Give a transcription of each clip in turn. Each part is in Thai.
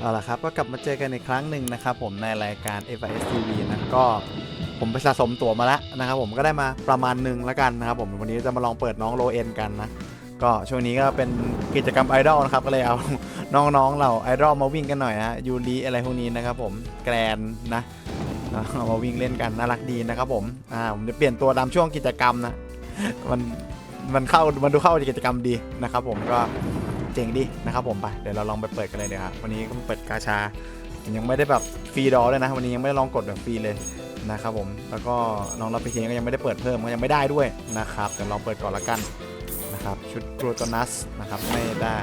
เอาละครับก็กลับมาเจอกันอีกครั้งหนึ่งนะครับผมในรายการ f s TV นะก็ผมไปสะสมตั๋วมาแล้วนะครับผมก็ได้มาประมาณหนึ่งแล้วกันนะครับผมวันนี้จะมาลองเปิดน้องโลเอ็นกันนะก็ช่วงนี้ก็เป็นกิจกรรมไอดอลนะครับก็เลยเอาน้องๆเราไอดอลมาวิ่งกันหน่อยฮะยูริอะไรพวกนี้นะครับผมแกรนนะเอามาวิ่งเล่นกันน่ารักดีนะครับผมอ่าผมจะเปลี่ยนตัวตามช่วงกิจกรรมนะมันมันเข้ามันดูเข้ากิจกรรมดีนะครับผมก็ จ๋งดีนะครับผมไปเดี๋ยวเราลองไปเปิดกันเลยเดี๋ยวครับวันนี้ก็เปิดกาชา ยังไม่ได้แบบฟรีดอเลยนะ วันนี้ยังไม่ได้ลองกดแบบฟรีเลยนะครับผมแล้วก็น้องรับไปเคียงก็ยังไม่ได้เปิดเพิ่มก็ยังไม่ได้ด้วยนะครับเดี๋ยวลองเปิดก่อนละกันนะครับชุดกรูโตนัสนะครับไม่ได้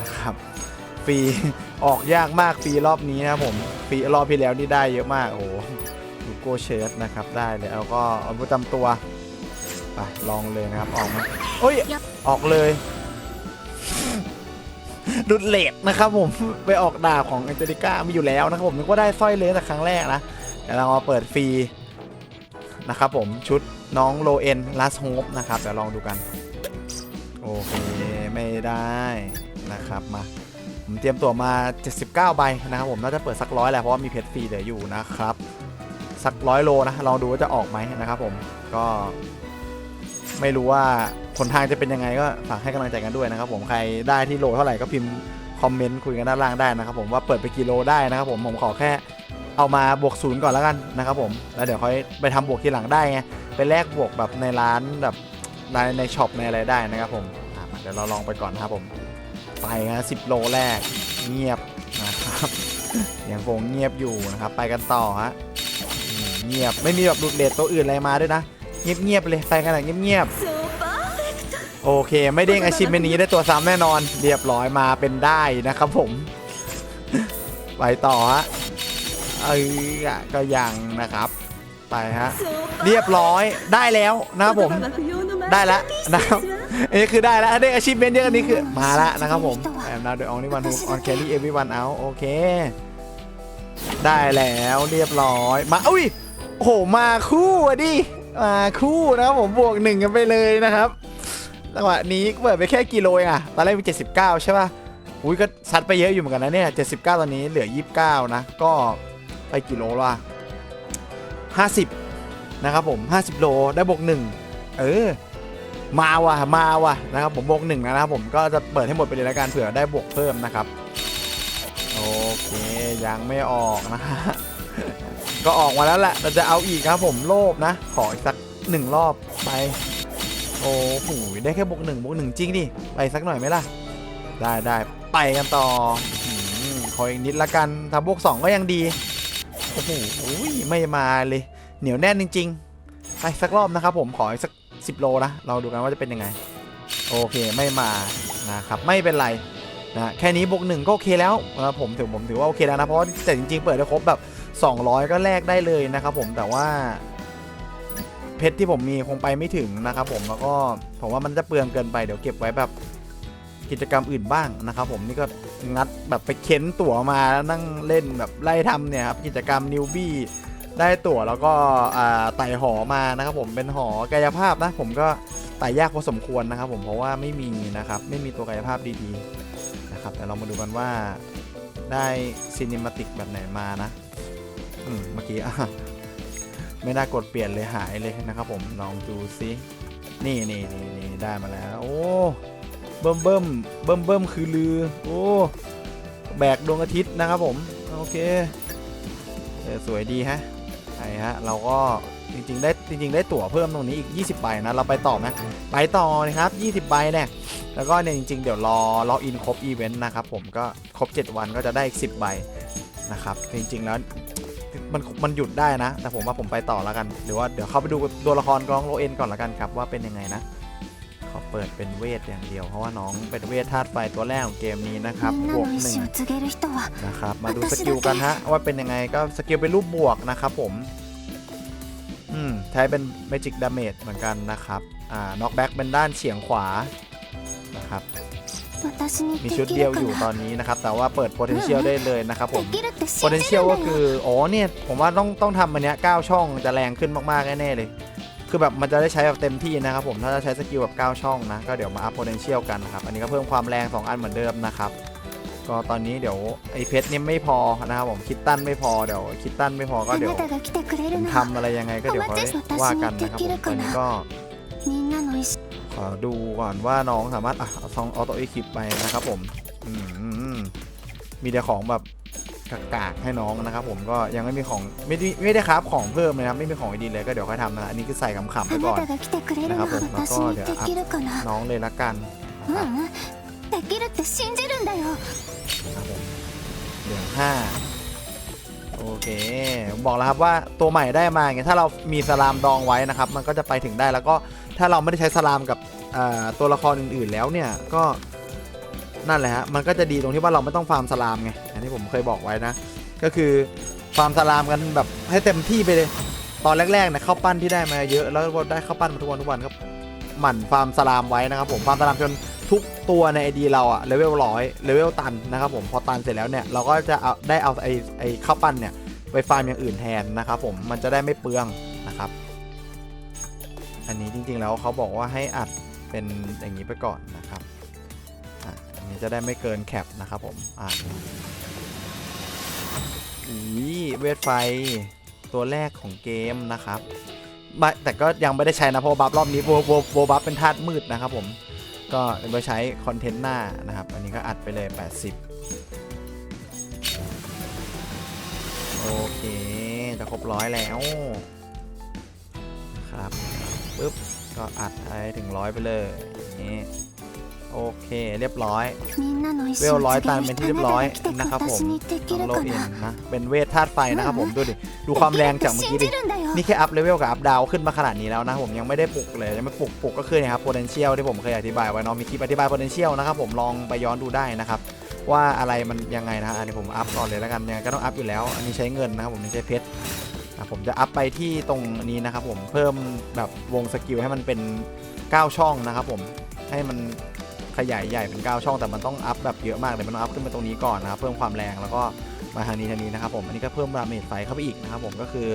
นะครับฟรีออกยากมากฟรีรอบนี้นะผมฟรีรอบที่แล้วนี่ได้เยอะมากโอ้โหลูโกเชิร์ตนะครับได้เลยแล้วก็เอาประจำตัวไปลองเลยนะครับออกไหมโอ้ยออกเลย ดุดเลดนะครับผมไปออกดาบของแองเจลิก้ามีอยู่แล้วนะครับผมนึกว่าได้สร้อยเลสแต่ครั้งแรกนะเดี๋ยวเรามาเปิดฟรีนะครับผมชุดน้องโลเอ็นลาสโฮปนะครับเดี๋ยวลองดูกัน โอเคไม่ได้นะครับมาผมเตรียมตัวมา 79 ใบนะครับผมน่าจะเปิดสักร้อยแหละเพราะว่ามีเพชรฟรีเหลืออยู่นะครับ สักร้อยโลนะลองดูว่าจะออกไหมนะครับผมก็ ไม่รู้ว่าผลทางจะเป็นยังไงก็ฝากให้กำลังใจกันด้วยนะครับ ผมใครได้ที่โลเท่าไหร่ก็พิมพ์คอมเมนต์คุยกันด้านล่างได้นะครับ ผมว่าเปิดไปกี่โลได้นะครับ ผมผมขอแค่เอามาบวกศูนย์ก่อนแล้วกันนะครับผมแล้วเดี๋ยวค่อยไปทำบวกทีหลังได้ไงไปแลกบวกแบบในร้านแบบในในช็อปในอะไรได้นะครับ ผมเดี๋ยวเราลองไปก่อนนะครับผมไปนะสิบโลแรกเงียบนะครับยังคงเงียบอยู่นะครับ ไปกันต่อฮะเงียบไม่มีแบบดูดเด็ดตัวอื่นอะไรมาด้วยนะ เงียบๆเลยไปกันแบบเงียบๆโอเค ไม่เด้งอาชีพเมนี้ได้ตัวซ้ำแน่นอน เรียบร้อยมาเป็นได้นะครับผม ไปต่อฮะเอ้ยก็ยังนะครับ ไปฮะเรียบร้อยได้แล้วนะครับผมได้แล้วนะครับอันนี้คือได้แล้วได้อาชีพเมนเยอะอันนี้คือมาแล้วนะครับผมแอมนาโดยออนนี่วันฮุกออนแครี่เอวีวันเอาโอเค ได้แล้วเรียบร้อยมาอุ้ยโอ้โหมาคู่อะดิ มาคู่นะครับผมบวกหนึ่งกันไปเลยนะครับจังหวะนี้เปิดไปแค่กิโลเองอะตอนแรกมี79 ใช่ป่ะอุ้ยก็ซัดไปเยอะอยู่เหมือนกันนะเนี่ย 79 ตอนนี้เหลือ 29 นะ ก็ไปกี่โลละ50 นะครับผม 50 โลได้บวกหนึ่งเออ มาว่ะ มาว่ะนะครับผมบวกหนึ่งนะครับผมก็จะเปิดให้หมดไปเลยล้วกันเผื่อได้บวกเพิ่มนะครับ โอเค ยังไม่ออกนะฮะ ก็ออกมาแล้วแหละเราจะเอาอีกครับผมโลภนะ ขออีกสักหนึ่งรอบไป โอ้โหได้แค่บวกหนึ่งบวกหนึ่งจริงดิ ไปสักหน่อยไหมล่ะ ได้ได้ไปกันต่ออขออีกนิดละกันถ้าบวกสองก็ยังดี โอ้โหไม่มาเลย เหนียวแน่นจริง ๆ ไปสักรอบนะครับผมขออีกสักสิบโลนะ เราดูกันว่าจะเป็นยังไง โอเคไม่มานะครับไม่เป็นไรนะแค่นี้บวกหนึ่งก็โอเคแล้วนะผมถือผมถือว่าโอเคแล้วนะเพราะว่าแต่จริงๆเปิดได้ครบแบบ 200 ก็แลกได้เลยนะครับผมแต่ว่า เพชรที่ผมมีคงไปไม่ถึงนะครับผมแล้วก็ผมว่ามันจะเปลืองเกินไปเดี๋ยวเก็บไว้แบบกิจกรรมอื่นบ้างนะครับผมนี่ก็งัดแบบไปเค้นตั๋วมาแล้วนั่งเล่นแบบไล่ทำเนี่ยครับกิจกรรมนิวบี้ได้ตั๋วแล้วก็ไต่หอมานะครับผมเป็นหอกายภาพนะผมก็ไต่ยากพอสมควรนะครับผมเพราะว่าไม่มีนะครับไม่มีตัวกายภาพดีๆนะครับแต่เรามาดูกันว่าได้ซีนิมาติกแบบไหนมานะ เมื่อกี้ไม่ได้กดเปลี่ยนเลยหายเลยนะครับผมลองดูซินี่นี่นี่นี่ได้มาแล้ว โอ้เบิ่มเบิ่มเบิ่มเบิ่มคือลือ โอ้แบกดวงอาทิตย์นะครับผมโอเคเออสวยดีฮะใช่ฮะเราก็จริงๆได้จริง ๆ ได้ตั๋วเพิ่มตรงนี้อีก 20ใบนะเราไปต่อไหมไปต่อนะครับ20ใบเนี่ยแล้วก็เนี่ยจริง ๆ เดี๋ยวรอล็อกอินครบอีเวนต์นะครับผมก็ครบ 7 วันก็จะได้อีก10ใบนะครับจริงๆแล้ว มันมันหยุดได้นะ แต่ผมว่าผมไปต่อแล้วกัน หรือว่าเดี๋ยวเข้าไปดูตัวละครกองโลเอ็นก่อนละกันครับว่าเป็นยังไงนะขอเปิดเป็นเวทอย่างเดียว เพราะว่าน้องเป็นเวทธาตุไฟตัวแรกของเกมนี้นะครับบวกหนึ่งนะครับมาดูสกิลกันฮะว่าเป็นยังไงก็สกิลเป็นรูปบวกนะครับผมอืมใช้เป็นเมจิกดาเมจเหมือนกันนะครับอ่าน็อกแบ็กเป็นด้านเฉียงขวานะครับ มีชุดเดียวอยู่ตอนนี้นะครับ แต่ว่าเปิด potential ได้เลยนะครับผม potential ก็คือ อ๋อเนี่ย ผมว่าต้องต้องทำอันเนี้ยเก้าช่องจะแรงขึ้นมากๆแน่เลย คือแบบมันจะได้ใช้แบบเต็มที่นะครับผม ถ้าจะใช้สกิลแบบ9ช่องนะ ก็เดี๋ยวมาอัพ potential กันนะครับ อันนี้ก็เพิ่มความแรง 2 อันเหมือนเดิมนะครับ ก็ตอนนี้เดี๋ยวไอเพชรนี่ไม่พอนะครับผม คิดตั้นไม่พอ เดี๋ยวคิดตั้นไม่พอ ก็เดี๋ยวทำอะไรยังไงก็เดี๋ยวค่อยว่ากันนะครับผมตอนนี้ก็ ดูก่อนว่าน้องสามารถอะซองออโต้อีคลิปไปนะครับผมมีแต่ของแบบกากๆให้น้องนะครับผมก็ยังไม่มีของไม่ได้ไม่ได้ครับของเพิ่มนะครับไม่มีของดีเลยก็เดี๋ยวค่อยทำนะอันนี้คือใส่ขำๆไปก่อนนะครับผมแล้วก็เดี๋ยวอัพน้องเลยละกันเดี๋ยวห้า โอเคผมบอกแล้วครับว่าตัวใหม่ได้มาอย่างเงี้ยถ้าเรามีสลามดองไว้นะครับ มันก็จะไปถึงได้แล้วก็ถ้าเราไม่ได้ใช้สลามกับตัวละครอื่นๆแล้วเนี่ยก็นั่นแหละฮะมันก็จะดีตรงที่ว่าเราไม่ต้องฟาร์มสลามไงอันที่ผมเคยบอกไว้นะ ก็คือฟาร์มสลามกันแบบให้เต็มที่ไปเลย ตอนแรกๆเนี่ยข้าวปั้นที่ได้มาเยอะแล้วได้ข้าวปั้นมาทุกวันทุกวันก็หมั่นฟาร์มสลามไว้นะครับผมฟาร์มสลามจน ทุกตัวในไอดีเราอะเลเวลร้อยเลเวลตันนะครับผมพอตันเสร็จแล้วเนี่ยเราก็จะเอาได้เอาไอไอข้าวปั้นเนี่ยไปฟาร์มอย่างอื่นแทนนะครับผมมันจะได้ไม่เปลืองนะครับ อันนี้จริงๆแล้วเขาบอกว่าให้อัดเป็นอย่างนี้ไปก่อนนะครับอันนี้จะได้ไม่เกินแคปนะครับผมอ่าอุ้ยเวทไฟตัวแรกของเกมนะครับแต่ก็ยังไม่ได้ใช้นะเพราะบัฟรอบนี้โบโบโบบัฟเป็นธาตุมืดนะครับผม ก็ไว้ใช้คอนเทนต์หน้านะครับ อันนี้ก็อัดไปเลย 80 โอเค จะครบร้อยแล้วครับปึ๊บก็อัดอะไรถึงร้อยไปเลยอย่างนี้ โอเคเรียบร้อย เวลร้อยตามเป็นที่เรียบร้อยนะครับผมโลเอ็นนะเป็นเวทธาตุไฟนะครับผมดูดิดูความแรงจากเมื่อกี้ดินี่แค่อัพเลเวลกับอัพดาวขึ้นมาขนาดนี้แล้วนะผมยังไม่ได้ปลุกเลยยังไม่ปลุกปลุกก็คือนะครับ potential ที่ผมเคยอธิบายไว้เนาะมีคลิปอธิบาย potential นะครับผมลองไปย้อนดูได้นะครับว่าอะไรมันยังไงนะอันนี้ผมอัพก่อนเลยแล้วกันยังไงก็ต้องอัพอยู่แล้ว อันนี้ใช้เงินนะครับผมไม่ใช้เพชรผมจะอัพไปที่ตรงนี้นะครับผมเพิ่มแบบวงสกิลให้มันเป็น 9 ช่องนะครับผมให้มัน ขยายใหญ่เป็น 9 ช่องแต่มันต้องอัพแบบเยอะมากเลยมันต้องอัพขึ้นไปตรงนี้ก่อนนะครับเพิ่มความแรงแล้วก็มาทางนี้ทางนี้นะครับผมอันนี้ก็เพิ่มดาเมจไฟเข้าไปอีกนะครับผมก็คือ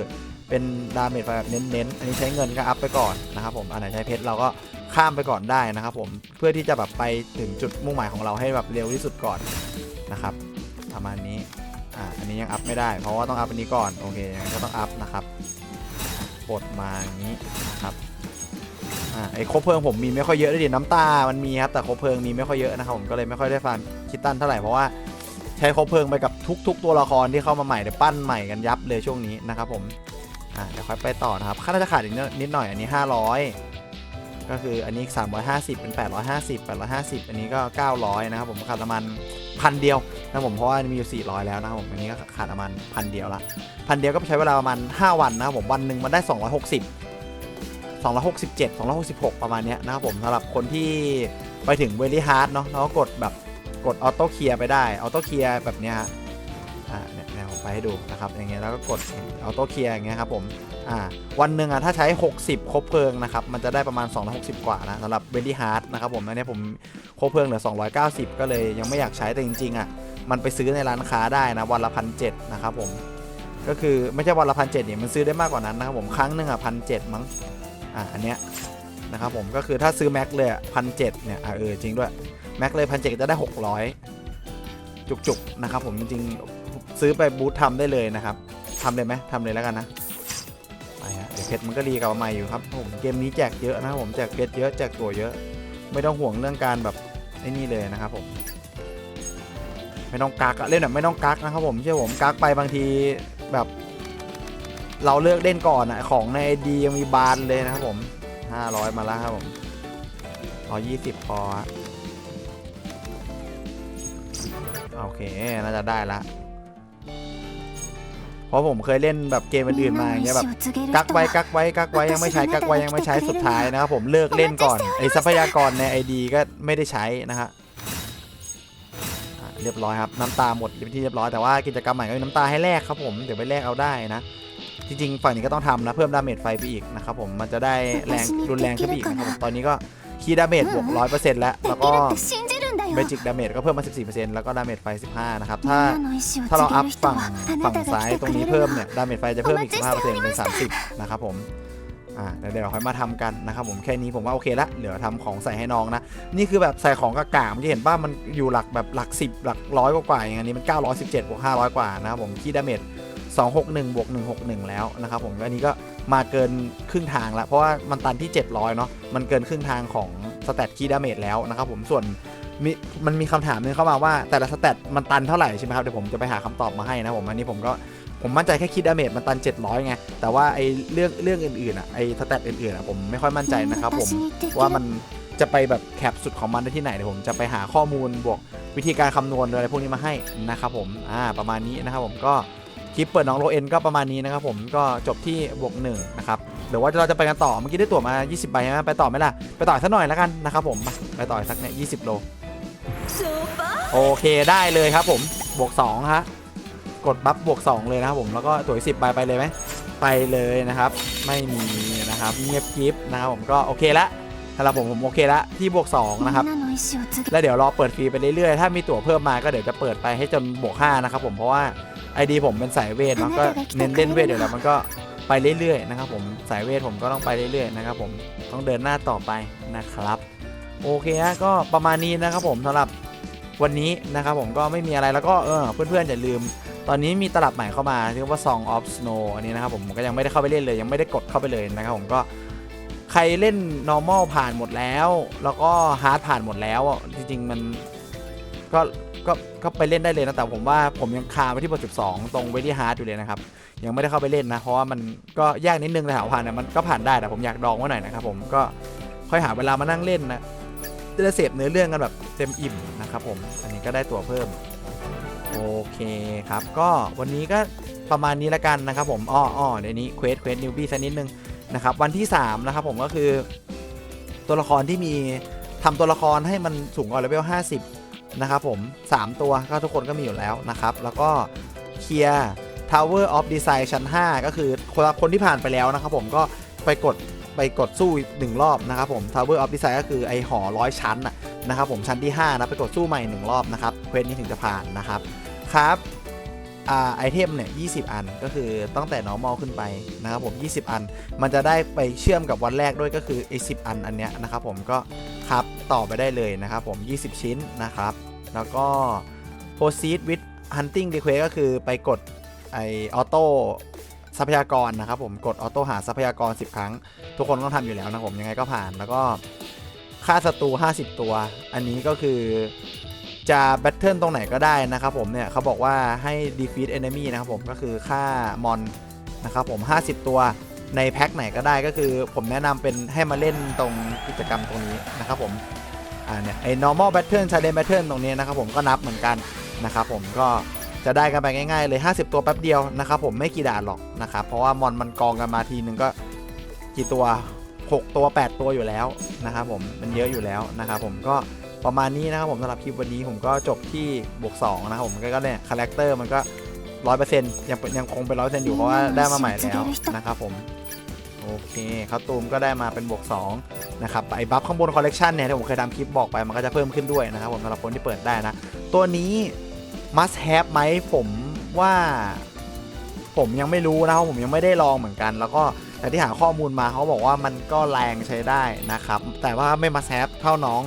เป็นดาเมจไฟแบบเน้นๆอันนี้ใช้เงินก็อัพไปก่อนนะครับผมอันไหนใช้เพชรเราก็ข้ามไปก่อนได้นะครับผมเพื่อที่จะแบบไปถึงจุดมุ่งหมายของเราให้แบบเร็วที่สุดก่อนนะครับประมาณนี้อ่าอันนี้ยังอัพไม่ได้ เพราะว่าต้องอัพอันนี้ก่อนโอเคยังไงก็ต้องอัพนะครับกดมาอย่างนี้นะครับ อ่าไอ้คบเพลิงผมมีไม่ค่อยเยอะด้วยดิน้ำตา มันมีครับแต่คบเพลิงมีไม่ค่อยเยอะนะครับผมก็เลยไม่ค่อยได้ฟันคิดตันเท่าไหร่เพราะว่าใช้คบเพลิงไปกับทุก ๆ ตัวละครที่เข้ามาใหม่เดี๋ยวปั้นใหม่กันยับเลยช่วงนี้นะครับผมอ่าเดี๋ยวค่อยไปต่อนะครับค่าน่าจะขาดอีกนิดหน่อยอันนี้ 500 ก็คืออันนี้ 350 เป็น 850 850 อันนี้ก็ 900 นะครับผมขาดประมาณพันเดียวนะผมเพราะว่ามีอยู่ 400 แล้วนะครับผมอันนี้ก็ขาดประมาณพันเดียวละพันเดียวก็ใช้เวลาประมาณ 5 วันนะครับผมวันหนึ่งมันได้ 260 267 266 ประมาณนี้นะครับผมสำหรับคนที่ไปถึงเวลี่ฮาร์ดเนาะแล้วก็กดแบบกดออโต้เคลียร์ไปได้ออโต้เคลียร์แบบเนี้ยฮะอ่าเนี่ยผมไปให้ดูนะครับอย่างเงี้ยแล้วก็กดออโต้เคลียร์อย่างเงี้ยครับผมอ่าวันหนึ่งอะถ้าใช้ 60 ครบเพลิงนะครับมันจะได้ประมาณ 260 กว่านะสำหรับเบลลี่ฮาร์ดนะครับผมอันนี้ผมครบเพลิงเหลือ 290 ก็เลยยังไม่อยากใช้แต่จริงๆอะมันไปซื้อในร้านค้าได้นะวันละพันเนะครับผมก็คือไม่ใช่วันละพันเเนี่ยมันซื้อได้มากกว่านั้นนะครับผมครั้งหนึ่งอะพันเมั้ง อ่าอันเนี้ยนะครับผมก็คือถ้าซื้อแม็กเลยพันเเนี่ยอ่าเออจริงด้วยแม็กเลยพันเจะได้ 600 จุกๆนะครับผมจริงๆซื้อไปบูธทำได้เลยนะครับทำเลยไหมทำเลยแล้วกันนะไปฮะเดี๋ยวเพชรมันก็รีกับมาใหม่อยู่ครับผมเกมนี้แจกเยอะนะครับผมแจกเพชรเยอะแจกตัวเยอะ ไม่ต้องห่วงเรื่องการแบบไอ้นี่เลยนะครับผมไม่ต้องกักเล่นแบบไม่ต้องกักนะครับผมเชื่อผมกักไปบางทีแบบ เราเลือกเล่นก่อนนะของในดียังมีบานเลยนะครับผม 500 มาแล้วครับผมเอา20 พอโอเค น่าจะได้ละเพราะผมเคยเล่นแบบเกมอื่นมาอย่างเงี้ยแบบกักไว้กักไว้กักไว้ยังไม่ใช้กักไว้ยังไม่ใช้สุดท้ายนะครับผมเลิกเล่นก่อนไอทรัพยากรในไอดีก็ไม่ได้ใช้นะฮะเรียบร้อยครับน้ำตาหมดที่เรียบร้อยแต่ว่ากิจกรรมใหม่ก็มีน้ำตาให้แลกครับผมเดี๋ยวไปแลกเอาได้นะ จริงๆฝั่งนี้ก็ต้องทำนะ เพิ่มดาเมจไฟไปอีกนะครับผม มันจะได้แรงรุนแรงขึ้นอีกนะครับตอนนี้ก็คีดาเมจบวกร้อยเปอร์เซ็นต์แล้ว แล้วก็เบจิกดาเมจก็เพิ่มมาสิบสี่เปอร์เซ็นต์แล้วก็ดาเมจไฟสิบห้านะครับ ถ้าถ้าเราอัพฝั่งฝั่งซ้ายตรงนี้เพิ่มเนี่ยดาเมจไฟจะเพิ่มอีกสิบห้าเปอร์เซ็นต์เป็นสามสิบนะครับผมอ่าเดี๋ยวเราค่อยมาทำกันนะครับผมแค่นี้ผมว่าโอเคละเดี๋ยวทำของใส่ให้น้องนะ นี่คือแบบใส่ของกระกามที่เห็นป่ะมันอยู่หลักแบบหลักสิบหลักร้อยกว่าอย่างนี้มันเก้าร้อยสิบเจ็ดบวกห้าร้อยกว่านะครับผมคีดาเมจ 261 บวก 161 แล้วนะครับผมอันนี้ก็มาเกินครึ่งทางแล้ว เพราะว่ามันตันที่ 700 เนาะมันเกินครึ่งทางของสเตตคีดาเมจแล้วนะครับผมส่วนมีมันมีคำถามนึงเข้ามาว่าแต่ละสเตตมันตันเท่าไหร่ใช่ไหมครับเดี๋ยวผมจะไปหาคำตอบมาให้นะผมอันนี้ผมก็ผมมั่นใจแค่คิดดาเมจมันตัน 700 ไง แต่ว่าไอ้เรื่องเรื่องอื่นๆอะไอ้สเตตอื่นๆอะผมไม่ค่อยมั่นใจนะครับผมว่ามันจะไปแบบแคปสุดของมันได้ที่ไหนเดี๋ยวผมจะไปหาข้อมูลบวกวิธีการคำนวณอะไรพวกนี้มาให้นะครับผมอ่าประมาณนี้นะครับผมก็ คลิปเปิดน้องโลเอ็นก็ประมาณนี้นะครับผมก็จบที่บวกหนึ่งนะครับเดี๋ยวว่าเราจะไปกันต่อเมื่อกี้ได้ตั๋วมา 20ใบใช่ไหมไปต่อไหมล่ะไปต่อสักหน่อยแล้วกันนะครับผมไปต่อสักเนี่ยยีโลโอเคได้เลยครับผมบวก2ฮะกดบัฟบวก 2 เลยนะครับผมแล้วก็ตั๋วสิบใบไปเลยไหมไปเลยนะครับ ไม่มีนะครับเงียบกิฟนะครับผมก็โอเคละสำหรับผมผมโอเคละที่บวก 2 นะครับ แล้วเดี๋ยวรอเปิดฟรีไปเรื่อยๆ ถ้ามีตั๋วเพิ่มมาก็เดี๋ยวจะเปิดไปให้จนบวก5นะครับผมเพราะว่า ไอดีผมเป็นสายเวทเนาะก็เน้นเล่นเวทเดี๋ยวแล้วมันก็ไปเรื่อยๆนะครับผมสายเวทผมก็ต้องไปเรื่อยๆนะครับผมต้องเดินหน้าต่อไปนะครับ โอเคฮะก็ประมาณนี้นะครับผมสำหรับวันนี้นะครับผมก็ไม่มีอะไรแล้วก็เออเพื่อนๆอย่าลืม ตอนนี้มีตลับใหม่เข้ามาเรียกว่า Song of Snow อันนี้นะครับผมผมก็ยังไม่ได้เข้าไปเล่นเลย ยังไม่ได้กดเข้าไปเลยนะครับผมก็ใครเล่น normal ผ่านหมดแล้ว แล้วก็ hard ผ่านหมดแล้วอะจริงๆมันก็ ก็ก็ไปเล่นได้เลยนะ แต่ผมว่าผมยังคาไปที่บท12 ตรง very hard อยู่เลยนะครับ ยังไม่ได้เข้าไปเล่นนะ เพราะว่ามันก็ยากนิดนึงแต่ถามว่าผ่านเนี่ยมันก็ผ่านได้แต่ผมอยากดองไว้หน่อยนะครับผมก็ค่อยหาเวลามานั่งเล่นนะจะได้เสพเนื้อเรื่องกันแบบเต็มอิ่มนะครับผมอันนี้ก็ได้ตัวเพิ่มโอเคครับ ก็วันนี้ก็ประมาณนี้ละกันนะครับผมอ้ออ้อเดี๋ยวนี้เควสเควสนิวบี้สักนิดนึงนะครับวันที่ 3 นะครับผมก็คือ ตัวละครที่มีทำตัวละครให้มันสูงกว่าเลเวล50 นะครับผม 3 ตัวก็ทุกคนก็มีอยู่แล้วนะครับ แล้วก็เคลียร์ Tower of Design ชั้น 5 ก็คือคนคนที่ผ่านไปแล้วนะครับผมก็ไปกดไปกดสู้หนึ่งรอบนะครับผม Tower of Design ก็คือไอหอร้อยชั้นนะครับผมชั้นที่ 5 นะ ไปกดสู้ใหม่หนึ่งรอบนะครับเควสนี้ถึงจะผ่านนะครับครับ ไอเทมเนี่ย20อันก็คือตั้งแต่ normal ขึ้นไปนะครับผม 20 อัน มันจะได้ไปเชื่อมกับวันแรกด้วยก็คือไอ10อันอันเนี้ยนะครับผมก็ครับต่อไปได้เลยนะครับผม 20 ชิ้นนะครับ แล้วก็ proceed with hunting request ก็คือไปกดไอออโต้ทรัพยากรนะครับผมกดออโต้หาทรัพยากร 10 ครั้ง ทุกคนต้องทำอยู่แล้วนะผมยังไงก็ผ่านแล้วก็ค่าศัตรู 50 ตัว อันนี้ก็คือ จะแบทเทิลตรงไหนก็ได้นะครับผมเนี่ยเขาบอกว่าให้ defeat enemy นะครับผมก็คือค่ามอนนะครับผม 50 ตัวในแพ็คไหนก็ได้ก็คือผมแนะนำเป็นให้มาเล่นตรงกิจกรรมตรงนี้นะครับผมอ่าเนี่ยไอ้ normal battle challenge battle ตรงนี้นะครับผมก็นับเหมือนกันนะครับผมก็จะได้กันไปง่ายๆเลย 50 ตัวแป๊บเดียวนะครับผมไม่กี่ด่านหรอกนะครับเพราะว่ามอนมันกองกันมาทีนึงก็กี่ตัว 6 ตัว 8 ตัวอยู่แล้วนะครับผมมันเยอะอยู่แล้วนะครับผมก็ ประมาณนี้นะครับผมสำหรับคลิปวันนี้ผมก็จบที่บวก2นะครับผมก็เนี่ยคาแรคเตอร์มันก็ร้อยเปอร์เซ็นต์ยังยังคงเป็นร้อยเปอร์เซ็นต์อยู่เพราะว่าได้มาใหม่แล้วนะครับผมโอเคคาตูมก็ได้มาเป็นบวก2นะครับไอ้บัฟข้างบนคอลเลกชันเนี่ยที่ผมเคยทำคลิปบอกไปมันก็จะเพิ่มขึ้นด้วยนะครับผมสำหรับคนที่เปิดได้นะ ตัวนี้ must have ไหมผมว่า ผมยังไม่รู้นะครับผมยังไม่ได้ลองเหมือนกัน แล้วก็แต่ที่หาข้อมูลมาเขาบอกว่ามันก็แรงใช้ได้นะครับแต่ว่าไม่ must have เท่าน้อง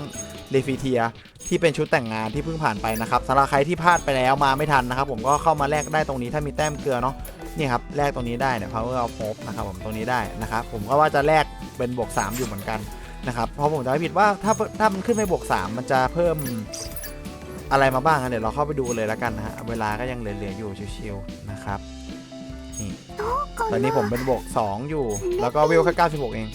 เลฟิเทียที่เป็นชุดแต่งงานที่เพิ่งผ่านไปนะครับสำหรับใครที่พลาดไปแล้วมาไม่ทันนะครับ ผมก็เข้ามาแลกได้ตรงนี้ถ้ามีแต้มเกลือเนาะนี่ครับแลกตรงนี้ได้เนี่ย power of hope นะครับผมตรงนี้ได้นะครับผมก็ว่าจะแลกเป็นบวก 3 อยู่เหมือนกันนะครับเพราะผมจะไม่ผิดว่าถ้าถ้ามันขึ้นไปบวก 3 มันจะเพิ่มอะไรมาบ้างเดี๋ยวเราเข้าไปดูเลยแล้วกันนะฮะเวลาก็ยังเหลือๆอยู่ชิวๆนะครับนี่ตอนนี้ผมเป็นบวก 2 อยู่ แล้วก็วิวแค่96 เอง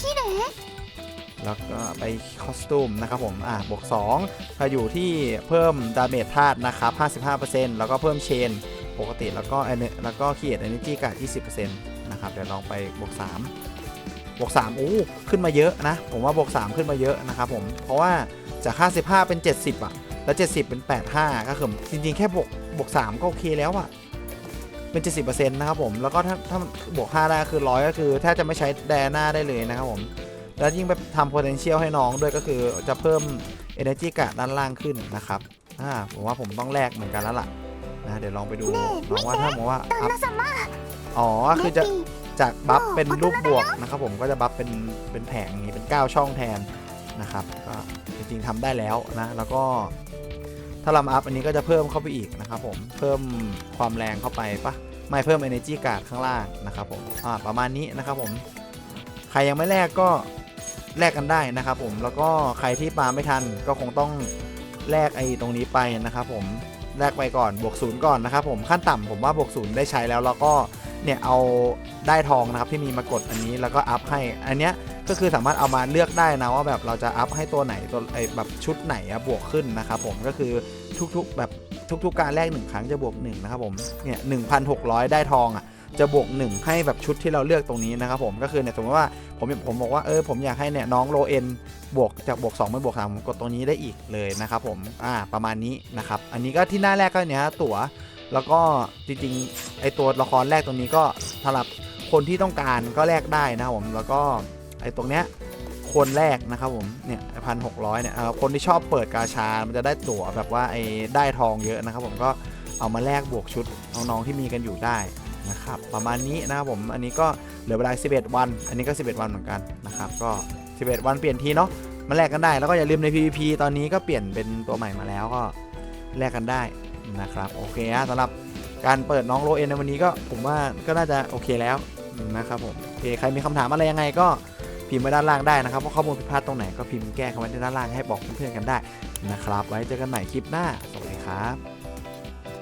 แล้วก็ไปคอสตูมนะครับผม อ่าบวก2ถ้าอยู่ที่เพิ่มดาเมจธาตุนะครับ55%แล้วก็เพิ่มเชนปกติแล้วก็แล้วก็เขียด energy การ์ด20%นะครับ เดี๋ยวลองไปบวก3บวก3อู้ขึ้นมาเยอะนะ ผมว่าบวก 3 ขึ้นมาเยอะนะครับผม เพราะว่าจาก 55 เป็น 70อะแล้ว 70 เป็น 85 ก็คือจริงๆ แค่บวกบวก 3 ก็โอเคแล้วอะเป็น 70%นะครับผม แล้วก็ถ้าถ้าบวก 5 ได้คือ 100 ก็คือแทบจะไม่ใช้แดน่าได้เลยนะครับผม และยิ่งไปทำ potential ให้น้องด้วยก็คือจะเพิ่ม energy กะด้านล่างขึ้นนะครับอ่าผมว่าผมต้องแลกเหมือนกันแล้วล่ะนะเดี๋ยวลองไปดูลองว่าถ้ามองว่าอ๋อคือจะจากบัฟเป็นรูปบวกนะครับผมก็จะบัฟเป็นเป็นแผงนี้เป็น 9 ช่องแทนนะครับก็จริงๆทำได้แล้วนะแล้วก็ถ้าลำอัพอันนี้ก็จะเพิ่มเข้าไปอีกนะครับผมเพิ่มความแรงเข้าไปปะไม่เพิ่ม energy การ์ข้างล่างนะครับผมอ่าประมาณนี้นะครับผมใครยังไม่แลกก็ แลกกันได้นะครับผมแล้วก็ใครที่มาไม่ทันก็คงต้องแลกไอ้ตรงนี้ไปนะครับผมแลกไปก่อนบวกศูนย์ก่อนนะครับผมขั้นต่ำผมว่าบวกศูนย์ได้ใช้แล้วแล้วก็เนี่ยเอาได้ทองนะครับที่มีมากดอันนี้แล้วก็อัพให้อันเนี้ยก็คือสามารถเอามาเลือกได้นะว่าแบบเราจะอัพให้ตัวไหนตัวไอแบบชุดไหนบวกขึ้นนะครับผมก็คือทุกๆแบบทุกๆการแลกหนึ่งครั้งจะบวก1นะครับผมเนี่ย1,600ได้ทองอะ จะบวก 1 ให้แบบชุดที่เราเลือกตรงนี้นะครับผมก็คือเนี่ยสมมติว่าผมผมบอกว่าเออผมอยากให้เนี่ยน้องโลเอ็นบวกจากบวก2ไปบวก3ผมกดตรงนี้ได้อีกเลยนะครับผมอ่าประมาณนี้นะครับอันนี้ก็ที่หน้าแรกก็เนี่ยตั๋วแล้วก็จริงๆไอตัวละครแรกตรงนี้ก็สำหรับคนที่ต้องการก็แลกได้นะครับผมแล้วก็ไอตรงเนี้ยคนแรกนะครับผมเนี่ยพันหกร้อยเนี่ยคนที่ชอบเปิดกาชา มันจะได้ตั๋วแบบว่าไอได้ทองเยอะนะครับผมก็เอามาแลกบวกชุดน้องๆที่มีกันอยู่ได้ นะครับประมาณนี้นะครับผมอันนี้ก็เหลือเวลา 11 วัน อันนี้ก็ 11 วันเหมือนกันนะครับก็ 11 วันเปลี่ยนทีเนาะมาแลกกันได้แล้วก็อย่าลืมใน PVP ตอนนี้ก็เปลี่ยนเป็นตัวใหม่มาแล้วก็แลกกันได้นะครับโอเคฮะสำหรับการเปิดน้องโลเอ็นในวันนี้ก็ผมว่าก็น่าจะโอเคแล้วนะครับผมโอเคใครมีคำถามอะไรยังไงก็พิมพ์ไว้ด้านล่างได้นะครับว่าข้อมูลผิดพลาดตรงไหนก็พิมพ์แก้คำไว้ที่ด้านล่างให้บอกเพื่อนๆกันได้นะครับ ไว้เจอกันใหม่คลิปหน้าสวัสดีครับ